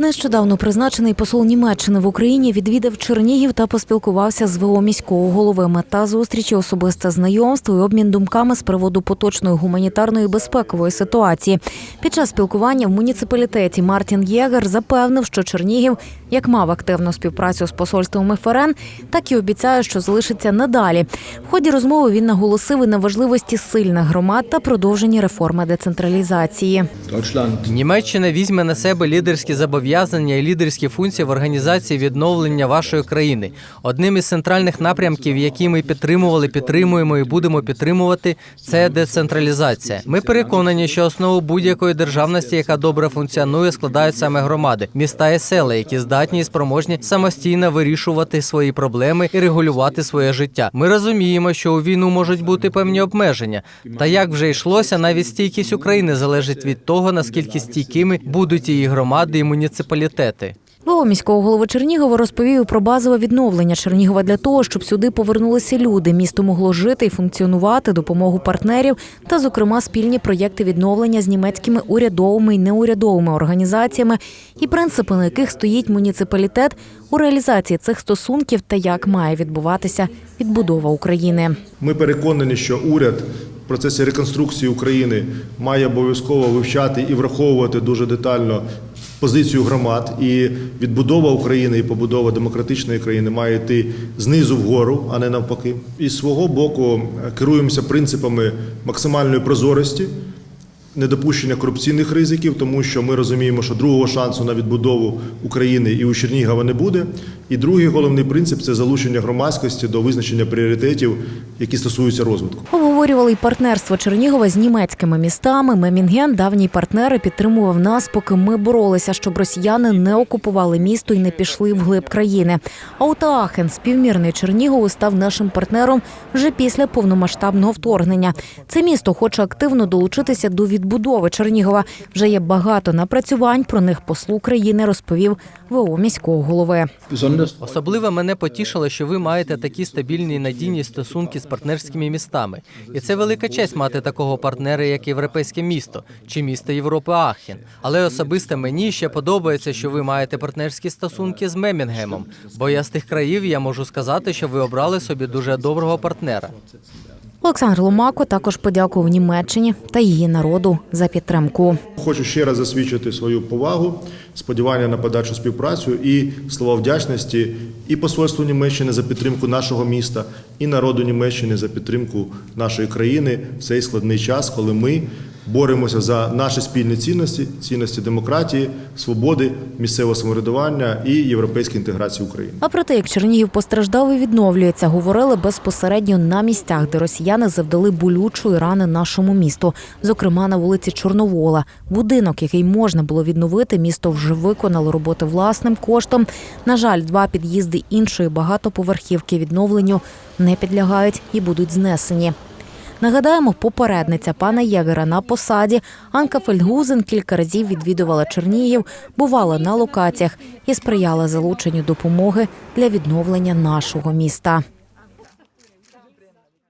Нещодавно призначений посол Німеччини в Україні відвідав Чернігів та поспілкувався з ВО міського голови. Мета зустрічі особисте знайомство і обмін думками з приводу поточної гуманітарної безпекової ситуації. Під час спілкування в муніципалітеті Мартін Єгер запевнив, що Чернігів як мав активну співпрацю з посольством ФРН, так і обіцяє, що залишиться надалі. В ході розмови він наголосив і на важливості сильних громад та продовженні реформи децентралізації. Німеччина візьме на себе лідерські зобов'язання і лідерські функції в організації відновлення вашої країни. Одним із центральних напрямків, які ми підтримували, підтримуємо і будемо підтримувати, це децентралізація. Ми переконані, що основу будь-якої державності, яка добре функціонує, складають саме громади, міста і села, які здатні і спроможні самостійно вирішувати свої проблеми і регулювати своє життя. Ми розуміємо, що у війну можуть бути певні обмеження. Та як вже йшлося, навіть стійкість України залежить від того, наскільки стійкими будуть її громади і муніципалітети. ВО міського голови Чернігова розповів про базове відновлення Чернігова для того, щоб сюди повернулися люди. Місто могло жити і функціонувати, допомогу партнерів та, зокрема, спільні проєкти відновлення з німецькими урядовими і неурядовими організаціями, і принципи, на яких стоїть муніципалітет у реалізації цих стосунків та як має відбуватися відбудова України. Ми переконані, що уряд в процесі реконструкції України має обов'язково вивчати і враховувати дуже детально позицію громад. І відбудова України і побудова демократичної країни має йти знизу вгору, а не навпаки. І з свого боку е, керуємося принципами максимальної прозорості. Недопущення корупційних ризиків, тому що ми розуміємо, що другого шансу на відбудову України і у Чернігова не буде. І другий головний принцип це залучення громадськості до визначення пріоритетів, які стосуються розвитку. Обговорювали й партнерство Чернігова з німецькими містами. Мемінген, давній партнер, і підтримував нас, поки ми боролися, щоб росіяни не окупували місто і не пішли вглиб країни. А от Аахен, співмірний Чернігову, став нашим партнером вже після повномасштабного вторгнення. Це місто хоче активно долучитися до відбудови Чернігова. Вже є багато напрацювань. Про них послу країни розповів ВО міського голови. Особливо мене потішило, що ви маєте такі стабільні і надійні стосунки з партнерськими містами. І це велика честь мати такого партнера, як європейське місто чи місто Європи Ахін. Але особисто мені ще подобається, що ви маєте партнерські стосунки з Мемінгемом. Бо я з тих країв я можу сказати, що ви обрали собі дуже доброго партнера. Олександр Ломако також подякував Німеччині та її народу за підтримку. Хочу ще раз засвідчити свою повагу, сподівання на подальшу співпрацю і слова вдячності і посольству Німеччини за підтримку нашого міста, і народу Німеччини за підтримку нашої країни в цей складний час, коли ми боремося за наші спільні цінності, цінності демократії, свободи, місцевого самоврядування і європейської інтеграції України. А про те, як Чернігів постраждав і відновлюється, говорили безпосередньо на місцях, де росіяни завдали болючої рани нашому місту. Зокрема, на вулиці Чорновола. Будинок, який можна було відновити, місто вже виконало роботи власним коштом. На жаль, два під'їзди іншої багатоповерхівки відновленню не підлягають і будуть знесені. Нагадаємо, попередниця пана Єгера на посаді Анка Фельдгузен кілька разів відвідувала Чернігів, бувала на локаціях і сприяла залученню допомоги для відновлення нашого міста.